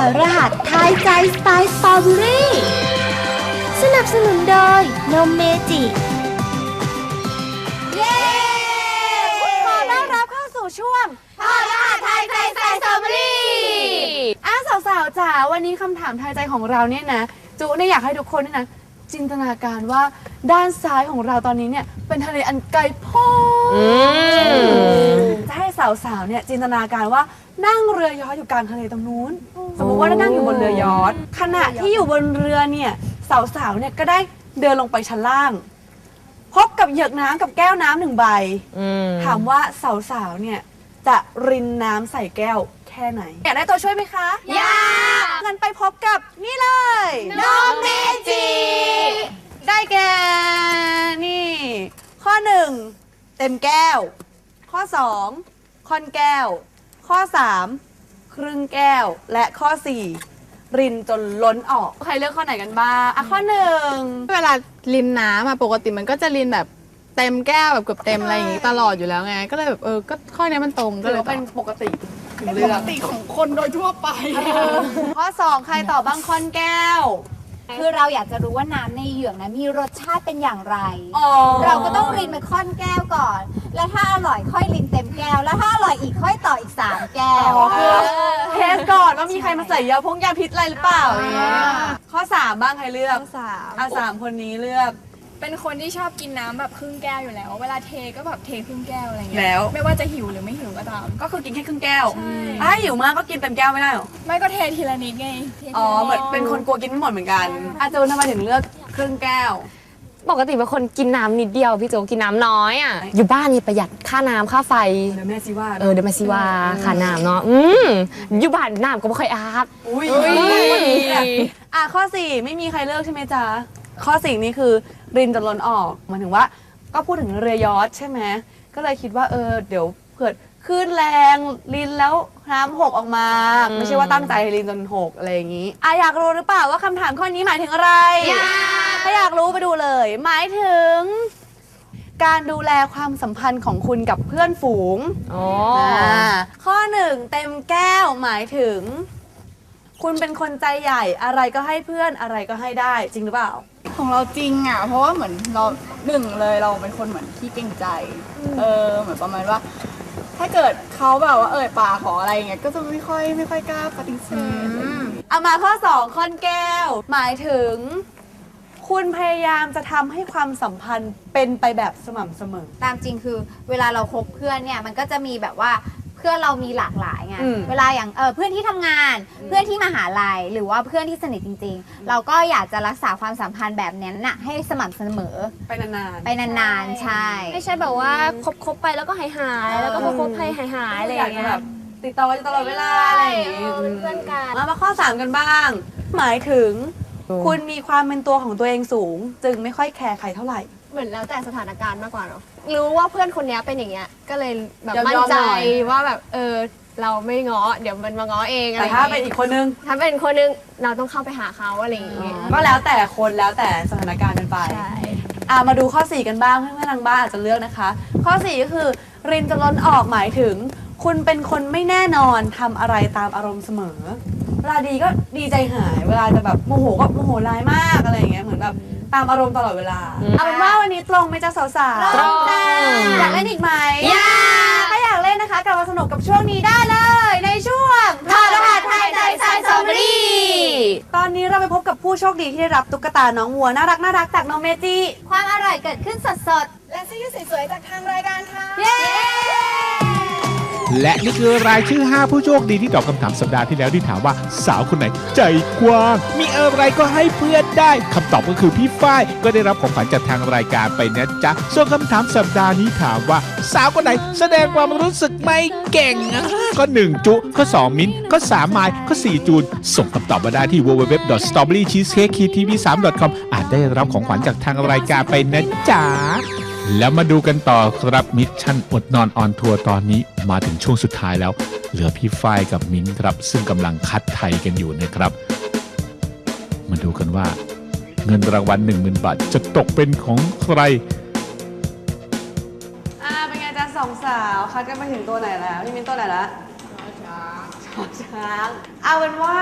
อรหัสทายใจสไตล์สตรอเบอรี่ สนับสนุนโดยนมเมจิ เย้ขอต้อนรับเข้าสู่ช่วงพอรหัสทายใจสไตล์สตรอเบอรี่อะสาวๆจ๋าวันนี้คำถามทายใจของเราเนี่ยนะ จุเนี่ยอยากให้ทุกคนเนี่ยนะ จินตนาการว่า ด้านซ้ายของเราตอนนี้เนี่ยเป็นทะเลอันไกลโพ้นจะให้สาวๆเนี่ยจินตนาการว่านั่งเรือยอชต์อยู่กลางทะเลตรงนู้น สมมติว่านั่งอยู่บนเรือยอชต์ขณะที่อยู่บนเรือเนี่ยสาวๆเนี่ยก็ได้เดินลงไปชั้นล่าง พบกับเหยือกน้ำกับแก้วน้ำหนึ่งใบถามว่าสาวๆเนี่ยจะรินน้ำใส่แก้วแค่ไหนอยากได้ตัวช่วยไหมคะอยากงั้นไปพบกับนี่เลยน้องเมจิ ได้แก่ นี่ ข้อหนึ่ง เต็มแก้ว ข้อสองค่อนแก้ว ข้อสามครึ่งแก้วและข้อสี่รินจนล้นออก ใครเลือกข้อไหนกันบ้างอะข้อหนึ่งเวลารินน้ำอะปกติมันก็จะรินแบบเต็มแก้วแบบเกือบเต็มอะไรอย่างงี้ตลอดอยู่แล้วไง ก็เลยแบบเออก็ข้อเนี้ยมันตรงก็ถือเลยว่าเป็นตอบปกติถึงเลือกติของคนโดยทั่วไป ข้อสองใครตอบบ้างค่อนแก้ว คือเราอยากจะรู้ว่าน้ำในเหยือกนะมีรสชาติเป็นอย่างไร อ๋อเราก็ต้องรินไปค่อนแก้วก่อน แล้วถ้าอร่อยค่อยรินเต็มแก้ว แล้วถ้าอร่อยอีกค่อยต่ออีกสามแก้ว อ๋อคือเทสก่อนว่ามีใครมาใส่ยาพงยาพิษอะไรหรือเปล่าอย่างเงี้ยข้อสามบ้างใครเลือกข้อสาม อะสามคนนี้เลือก เป็นคนที่ชอบกินน้ำแบบครึ่งแก้วอยู่แล้ว เวลาเทก็แบบเทครึ่งแก้วอะไรเงี้ยแล้ว ไม่ว่าจะหิวหรือไม่หิวก็ตาม ก็คือกินแค่ครึ่งแก้วใช่ถ้าหิวมากก็กินเต็มแก้วไม่ได้หรอ ไม่ก็เททีละนิดไงททีละอ๋อ เหมือนเป็นคนกลัวกินไม่หมดเหมือนกัน อาจูนทำไมถึงเลือกครึ่งแก้ว ปกติเป็นคนกินน้ำนิดเดียวพี่โจกินน้ำน้อยอะอยู่บ้านนี่ประหยัดค่าน้ำค่าไฟ เดี๋ยวแม่ซิว่าเออเดี๋ยวมาสิว่าค่าน้ำเนาะอืมอยู่บ้านน้ำก็ไม่ค่อยอาบอุ้ย อะข้อสี่ไม่มีใครเลือกใช่ไหมจ๊ะ ข้อสี่นี้คือ รินจนล้นออกหมายถึงว่า ก็พูดถึงเรือยอชต์ใช่ไหมก็เลยคิดว่าเออเดี๋ยวเกิดคลื่นแรงรินแล้วน้ำหกออกมา ไม่ใช่ว่าตั้งใจรินจนหกอะไรอย่างนี้อะอยากรู้หรือเปล่าว่าคำถามข้อนี้หมายถึงอะไรถ้าอยากรู้ไปดูเลย หมายถึง การดูแลความสัมพันธ์ของคุณกับเพื่อนฝูงอ๋ออ่าข้อหนึ่งเต็มแก้วหมายถึง คุณเป็นคนใจใหญ่อะไรก็ให้เพื่อนอะไรก็ให้ได้จริงหรือเปล่า ของเราจริงอะ เพราะว่าเหมือนเราหนึ่งเลยเราเป็นคนเหมือนขี้เกรงใจ เออเหมือนประมาณว่า ถ้าเกิดเขาแบบว่าเอ่ยปากขออะไรอย่างเงี้ยก็จะไม่ค่อยไม่ค่อยกล้าปฏิเสธเอามาข้อสองค่อนแก้ว หมายถึง คุณพยายามจะทำให้ความสัมพันธ์เป็นไปแบบสม่ำเสมอ ตามจริงคือเวลาเราคบเพื่อนเนี่ยมันก็จะมีแบบว่า เพื่อนเรามีหลากหลายไง อืม เวลาอย่างเออเพื่อนที่ทำงาน เพื่อนที่มหาลัย หรือว่าเพื่อนที่สนิทจริง ๆ เราก็อยากจะรักษาความสัมพันธ์แบบนั้นน่ะให้สม่ำเสมอไปนานไปนานๆ ใช่ ไม่ใช่แบบว่าคบคบๆไปแล้วก็หายหายๆแล้วก็พอคบไปหายหายๆอะไรอย่างเงี้อยากจะแบยบติดต่อกันอยู่ตลอดเวลาอะไรอย่างงี้เออเป็นเพื่อนกัน มามาข้อสามกันบ้าง หมายถึง คุณมีความเป็นตัวของตัวเองสูง จึงไม่ค่อยแคร์ใครเท่าไหร่ เหมือนแล้วแต่สถานการณ์มากกว่าเนาะรู้ว่าเพื่อนคนเนี้ยเป็นอย่างเงี้ยก็เลยแบบยอมๆมั่นใจหน่อยว่าแบบเออเราไม่ง้อเดี๋ยวมันมาง้อเองอะไรแต่อย่างถ้าเงี้ยเป็นอีกคนนึงถ้าเป็นคนนึงเราต้องเข้าไปหาเขาอะไรอย่างเงี้ยก็แล้วแต่คนแล้วแต่สถานการณ์กันไปใช่อะมาดูข้อ 4 กันบ้างเพื่อนๆทางบ้านอาจจะเลือกนะคะ ข้อ 4 ก็คือ รินจะล้นออกหมายถึง คุณเป็นคนไม่แน่นอนทำอะไรตามอารมณ์เสมอ เวลาดีก็ดีใจหาย เวลาจะแบบโมโหก็โมโหร้ายมากอะไรอย่างเงี้ยเหมือนแบบตามอารมณ์ตลอดเวลา เอาเป็นว่าวันนี้ตรงไหมจ๊ะสาวๆตรงอยากเล่นอีกไหมอยากถ้าอยากเล่นนะคะกลับมาสนุกกับช่วงนี้ได้เลย ในช่วงทอดรหัสไทยใจสายสตรอเบอรี่ตอนนี้เราไปพบกับผู้โชคดีที่ได้รับตุ๊กตาน้องวัวน่ารักน่ารักจากน้องเมจิความอร่อยเกิดขึ้นสดและเสื้อยืดสวยๆจากทางรายการค่ะเย้ และนี่คือรายชื่อ 5 ผู้โชคดีที่ตอบคำถามสัปดาห์ที่แล้วที่ถามว่าสาวคนไหนใจกว้าง มีอะไรก็ให้เพื่อนได้คำตอบก็คือพี่ฝ้ายก็ได้รับของขวัญจากทางรายการไปนะจ๊ะส่วนคำถามสัปดาห์นี้ถามว่า สาวคนไหนแสดงความรู้สึกไม่เก่ง ก็ 1 จุก็ 2 มิ้นก็ 3 ไมล์ก็ 4 จูน ส่งคำตอบมาได้ที่ www.strawberrycheesecaketv3.com อาจได้รับของขวัญจากทางรายการไปนะจ๊ะ แล้วมาดูกันต่อครับมิชชั่นอดนอนออนทัวร์ตอนนี้มาถึงช่วงสุดท้ายแล้ว เหลือพี่ฝ้ายกับมิ้นท์ครับ ซึ่งกำลังคัดไทยกันอยู่นะครับ มาดูกันว่า เงินรางวัล10,000 บาท จะตกเป็นของใคร อ่าเป็นไงจ๊ะสองสาวคัดกันไปถึงตัวไหนแล้วพี่มินตัวไหนละชอช้างเอาเป็นว่า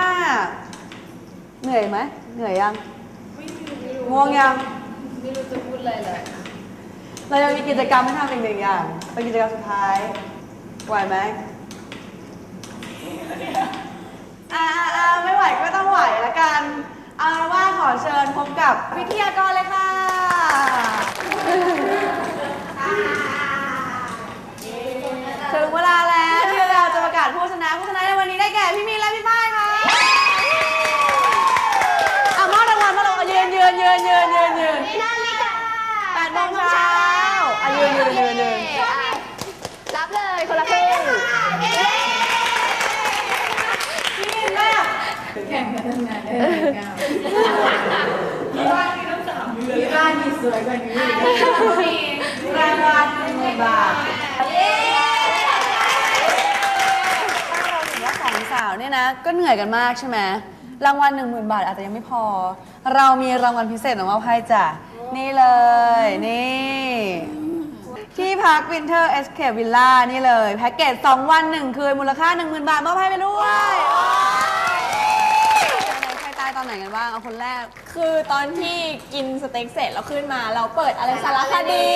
เหนื่อยไหมเหนื่อยยังง่วงยัง ไม่รู้จะพูดอะไรเลย เรายังมีกิจกรรมให้ทำอีกหนึ่งอย่างเป็นกิจกรรมสุดท้ายไหวไหมอ่าอ่าไม่ไหวก็ต้องไหวละกันเอาเป็นว่าขอเชิญพบกับวิทยากรเลยค่ะถึงเวลาแล้วที่เราจะประกาศผู้ชนะผู้ชนะในวันนี้ได้แก่พี่มีนและพี่ฝ้ายค่ะอะมอบรางวัลมอบรางวัลยืนยืนยืนยืนยืนยืนแปดโมงเช้าอะยื นยืนยืนรับเลยคนละครึ่งพี่มีนแม่แข่งกันตั้งนานที่บ้านมีต้องสามเดือนที่บ้านมีสวยกว่านี้มีรางวัลหนึ่งหมื่นบาทเราหนว่าสองสาวเนี่ยนะ ก็เหนื่อยกันมากใช่ไหมรางวัลหนึ่งหมื่นบาทอาจจะยังไม่พอ เรามีรางวัลพิเศษมามอบให้จ้ะ นี่เลย นี่ ที่พัก Winter Escape Villa นี่เลย แพ็กเกจ 2 วัน 1 คืน มูลค่า 10,000 บาทมอบให้ไปด้วยโอ๊ยใครตายตอนไหนกันบ้าง เอาคนแรก คือตอนที่กินสเต็กเสร็จแล้วขึ้นมา เราเปิดอะไรสารคดี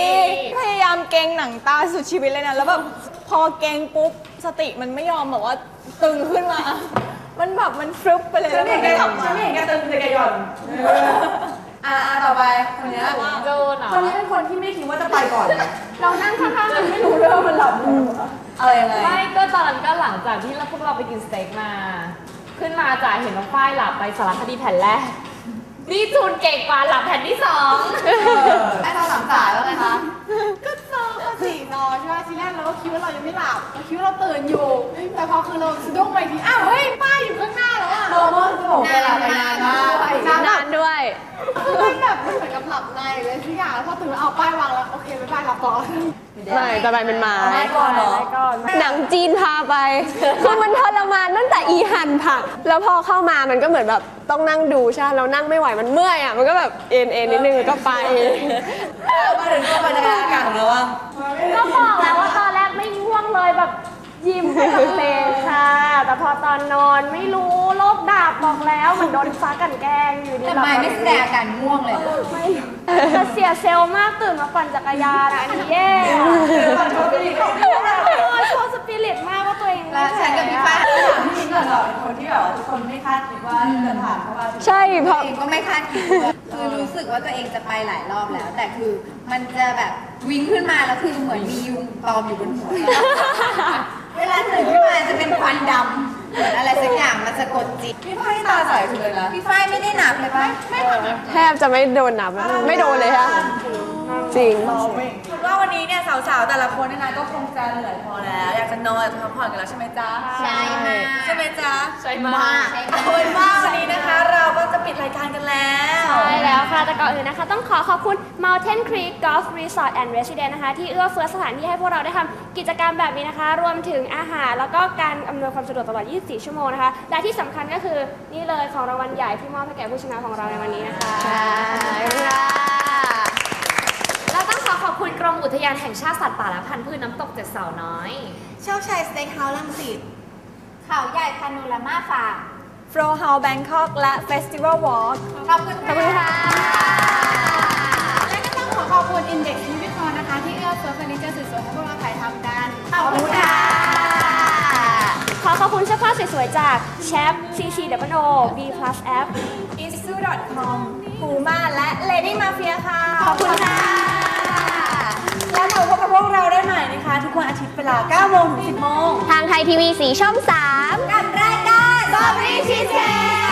พยายามเกรงหนังตาสุดชีวิตเลยนะ แล้วแบบพอเกรงปุ๊บ สติมันไม่ยอมแบบว่าตึงขึ้นมา มันแบบมันฟลุปไปเลยฉัแล้นวไม่มัเห็นนแกก็ฉันไม่เห็นแกตึงแต่แกหย่อน อ่าอ่าต่อไปคนเนี้ยโดนเหรอคนนี้เป็นคนที่ไม่คิดว่าจะไปก่อนนะเรานั่งข้างๆมันไม่รู้เรื่องมันหลับอะไรยังไงไม่ก็ตอนนั้นก็หลังจากที่เราพวกเราไปกินสเต็กมา ขึ้นมาจ่ายเห็นน้องฝ้ายหลับไปสารคดีแผ่นแรกนี่จูนเก่งกว่าหลับแผ่นที่สองไอ้ตอนสามสายแล้วไงคะก็เจอปกตินอนใช่ไหมทีแรกเราก็คิดว่าเรายังไม่หลับเราคิดว่าเราตื่นอยู่ แต่พอคือเราสะดุ้งไปทีอ้าวเฮ้ยป้าอยู่ข้างหน้าแล้วอะโดเมอร์สมองแกหลับไปนานมากนานด้วย คือมันแบบมัน เหมือนกับหลับในเลยทุกอย่างแล้วพอตื่นเอาป้ายวางแล้วโอเคไปป้ายหลับต่อไม่ต่อไปเป็นหมาไม่ก่อนเหรอหนังจีนพาไป คือมันทรมานตั้งแต่อีหั่นผัก แล้วพอเข้ามามันก็เหมือนแบบต้องนั่งดูใช่ไหมเรานั่งไม่ไหวมันเมื่อยอะมันก็แบบเอ็นเอ็นนิดนึงแล้วก็ไปมาถึงตัวบรรยากาศของเราบ้างก็บอกแล้วว่าตอนแรกไม่ง่วงเลยแบบยิ้มไปกับเพลงค่ะ แต่พอตอนนอนไม่รู้โลกดาบบอกแล้วเหมือนโดนฟ้ากันแกล้งอยู่ดีทำไมไม่แสดงอาการง่วงเลย ไม่แต่เสียเซลล์มากตื่นมาปั่นจักรยานอะอันนี้แย่อะเออโชว์สปิริตมากว่าตัวเองแล้วฉันกับพี่ฟ้าพี่มิ้นก่อนเหรอเป็นคนที่แบบว่าทุกคนไม่คาดคิดว่าจะผ่านเข้ามาใช่เพราะตัวเองก็ไม่คาดคิดว่าคือรู้สึกว่าตัวเองจะไปหลายรอบแล้ว แต่คือมันจะแบบวิ่งขึ้นมาแล้วคือเหมือนมียุงตอมอยู่บนหัว เวลาตื่นขึ้นมาจะเป็นควันดำเหมือนอะไรสักอย่างมันสะกดจิตพี่ฝ้ายตาใสเลยนะพี่ฝ้ายไม่ได้หนับเลยปะไม่แทบจะไม่โดนนับอะไม่โดนเลยค่ะ จริง คิดว่าวันนี้เนี่ยสาวๆ แต่ละคนเนี่ยนะก็คงจะเหนื่อยพอแล้ว อยากจะนอนอยากจะพักผ่อนกันแล้วใช่ไหมจ๊ะใช่มากใช่ไหมจ๊ะใช่มากเอาเป็นว่าวันนี้นะคะ เราก็จะปิดรายการกันแล้ว ใช่แล้วค่ะ แต่ก่อนอื่นนะคะ ต้องขอขอบคุณ Mountain Creek Golf Resort and Residence นะคะ ที่เอื้อเฟื้อสถานที่ให้พวกเราได้ทำกิจกรรมแบบนี้นะคะ รวมถึงอาหาร แล้วก็การอำนวยความสะดวกตลอด 24 ชั่วโมงนะคะ และที่สำคัญก็คือนี่เลยของรางวัลใหญ่ที่มอบให้แก่ผู้ชนะของเราในวันนี้นะคะแล้วต้องขอขอบคุณก รมอุทยานแห่งชาติสัตว์ป่าและพันธุ์พืชน้ำตกเจ็ดเสาวน้อย โชคชัยสเต็กเฮาส์ลังสิตเขาใหญ่พานูรามาฟาร์มโฟร์เฮาส์แบงคอกและเฟสติวัลวอล์กขอบคุณค่ะ และก็ต้องขอขอบคุณ Index ยูนิคอร์นะคะ ที่เอื้อเฟื้อเฟอร์นิเจอร์สวยๆให้พวกเราถ่ายทำกัน ขอบคุณค่ะ ขอขอบคุณเสื้อผ้าสวยๆจาก Chef CCWO B Plus App i s u c o m พูม่าและ Lady Mafia ค่ะ ขอบคุณค่ะ แล้วมาพบกับพวกเราได้ใหม่นะคะ ทุกวันอาทิตย์เวลา9โมงถึง10โมงทางไทยทีวีสีช่อง 3 กับรายการ Strawberry Cheesecake วันนี้สวัสดี